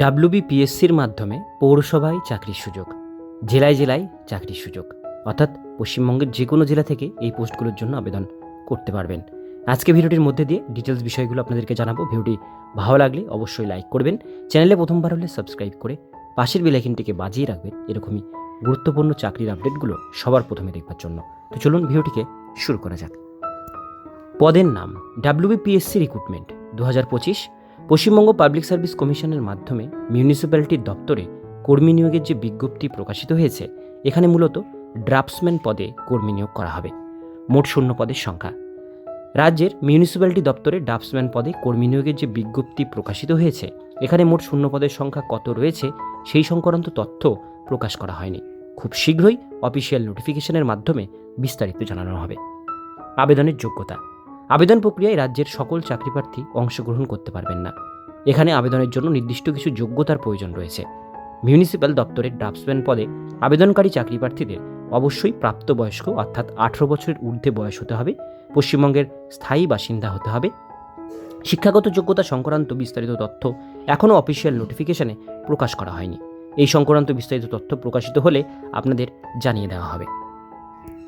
ডাব্লিউবিপিএসসির মাধ্যমে পৌরসভায় চাকরির সুযোগ, জেলায় জেলায় চাকরির সুযোগ। অর্থাৎ পশ্চিমবঙ্গের যে কোনো জেলা থেকে এই পোস্টগুলোর জন্য আবেদন করতে পারবেন। আজকে ভিডিওটির মধ্যে দিয়ে ডিটেলস বিষয়গুলো আপনাদেরকে জানাব। ভিডিওটি ভালো লাগলে অবশ্যই লাইক করবেন। চ্যানেলে প্রথমবার হলে সাবস্ক্রাইব করে পাশের বেলাইকিনটিকে বাজিয়ে রাখবেন। এরকমই গুরুত্বপূর্ণ চাকরির আপডেটগুলো সবার প্রথমে দেখবার জন্য। তো চলুন ভিডিওটিকে শুরু করা যাক। পদের নাম, ডাব্লিউবিপিএসসি রিক্রুটমেন্ট দু হাজার পঁচিশ পশ্চিমবঙ্গ পাবলিক সার্ভিস কমিশনের মাধ্যমে মিউনিসিপ্যালিটির দপ্তরে কর্মী নিয়োগের যে বিজ্ঞপ্তি প্রকাশিত হয়েছে, এখানে মূলত ড্রাফটসম্যান পদে কর্মী নিয়োগ করা হবে। মোট শূন্য পদের সংখ্যা। রাজ্যের মিউনিসিপ্যালিটি দপ্তরে ড্রাফটসম্যান পদে কর্মী নিয়োগের যে বিজ্ঞপ্তি প্রকাশিত হয়েছে, এখানে মোট শূন্য পদের সংখ্যা কত রয়েছে, সেই সংক্রান্ত তথ্য প্রকাশ করা হয়নি। খুব শীঘ্রই অফিসিয়াল নোটিফিকেশনের মাধ্যমে বিস্তারিত জানানো হবে। আবেদনের যোগ্যতা। আবেদন প্রক্রিয়ায় রাজ্যের সকল চাকরিপ্রার্থী অংশগ্রহণ করতে পারবেন না। এখানে আবেদনের জন্য নির্দিষ্ট কিছু যোগ্যতার প্রয়োজন রয়েছে। মিউনিসিপ্যাল দপ্তরের ড্রাফটসম্যান পদে আবেদনকারী চাকরিপ্রার্থীদের অবশ্যই প্রাপ্তবয়স্ক অর্থাৎ আঠেরো বছরের ঊর্ধ্বে বয়স হতে হবে, পশ্চিমবঙ্গের স্থায়ী বাসিন্দা হতে হবে। শিক্ষাগত যোগ্যতা সংক্রান্ত বিস্তারিত তথ্য এখনও অফিসিয়াল নোটিফিকেশনে প্রকাশ করা হয়নি। এই সংক্রান্ত বিস্তারিত তথ্য প্রকাশিত হলে আপনাদের জানিয়ে দেওয়া হবে।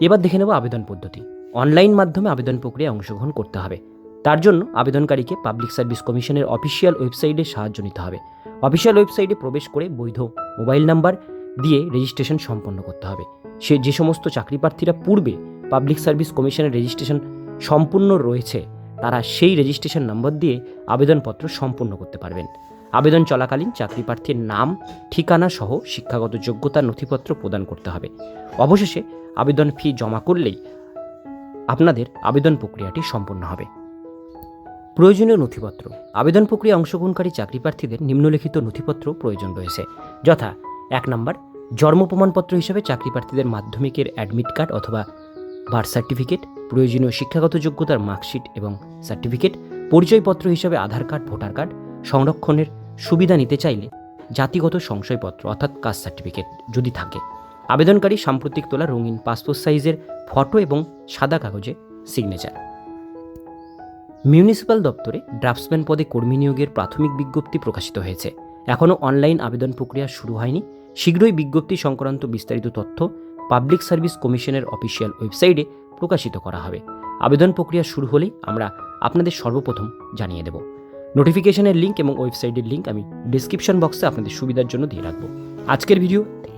এবার দেখে নেব আবেদন পদ্ধতি। অনলাইন মাধ্যমে আবেদন প্রক্রিয়ায় অংশগ্রহণ করতে হবে। তার জন্য আবেদনকারীকে পাবলিক সার্ভিস কমিশনের অফিসিয়াল ওয়েবসাইটে সাহায্য নিতে হবে। অফিসিয়াল ওয়েবসাইটে প্রবেশ করে বৈধ মোবাইল নাম্বার দিয়ে রেজিস্ট্রেশন সম্পন্ন করতে হবে। সে যে সমস্ত চাকরি প্রার্থীরা পূর্বে পাবলিক সার্ভিস কমিশনের রেজিস্ট্রেশন সম্পূর্ণ রয়েছে, তারা সেই রেজিস্ট্রেশন নম্বর দিয়ে আবেদনপত্র সম্পূর্ণ করতে পারবেন। আবেদন চলাকালীন চাকরি প্রার্থীর নাম, ঠিকানা সহ শিক্ষাগত যোগ্যতার নথিপত্র প্রদান করতে হবে। অবশেষে আবেদন ফি জমা করলেই আপনাদের আবেদন প্রক্রিয়াটি সম্পন্ন হবে। প্রয়োজনীয় নথিপত্র। আবেদন প্রক্রিয়া অংশগ্রহণকারী চাকরি প্রার্থীদের নিম্নলিখিত নথিপত্র প্রয়োজন রয়েছে, যথা এক নম্বর, জন্ম প্রমাণপত্র হিসেবে চাকরি প্রার্থীদের মাধ্যমিকের অ্যাডমিট কার্ড অথবা বার্থ সার্টিফিকেট, প্রয়োজনীয় শিক্ষাগত যোগ্যতার মার্কশিট এবং সার্টিফিকেট, পরিচয়পত্র হিসেবে আধার কার্ড, ভোটার কার্ড, সংরক্ষণের সুবিধা নিতে চাইলে জাতিগত সংশয়পত্র অর্থাৎ কাস্ট সার্টিফিকেট যদি থাকে। আবেদনকারী সাম্প্রতিক তোলা রঙিন পাসপোর্ট সাইজের ফটো এবং সাদা কাগজে সিগনেচার মিউনিসিপ্যাল দপ্তরে ড্রাফটসম্যান পদে কর্মী নিয়োগের প্রাথমিক বিজ্ঞপ্তি প্রকাশিত হয়েছে। এখনও অনলাইন আবেদন প্রক্রিয়া শুরু হয়নি। শীঘ্রই বিজ্ঞপ্তি সংক্রান্ত বিস্তারিত তথ্য পাবলিক সার্ভিস কমিশনের অফিসিয়াল ওয়েবসাইটে প্রকাশিত করা হবে। আবেদন প্রক্রিয়া শুরু হলেই আমরা আপনাদের সর্বপ্রথম জানিয়ে দেব। নোটিফিকেশনের লিঙ্ক এবং ওয়েবসাইটের লিঙ্ক আমি ডিসক্রিপশন বক্সে আপনাদের সুবিধার জন্য দিয়ে রাখব। আজকের ভিডিও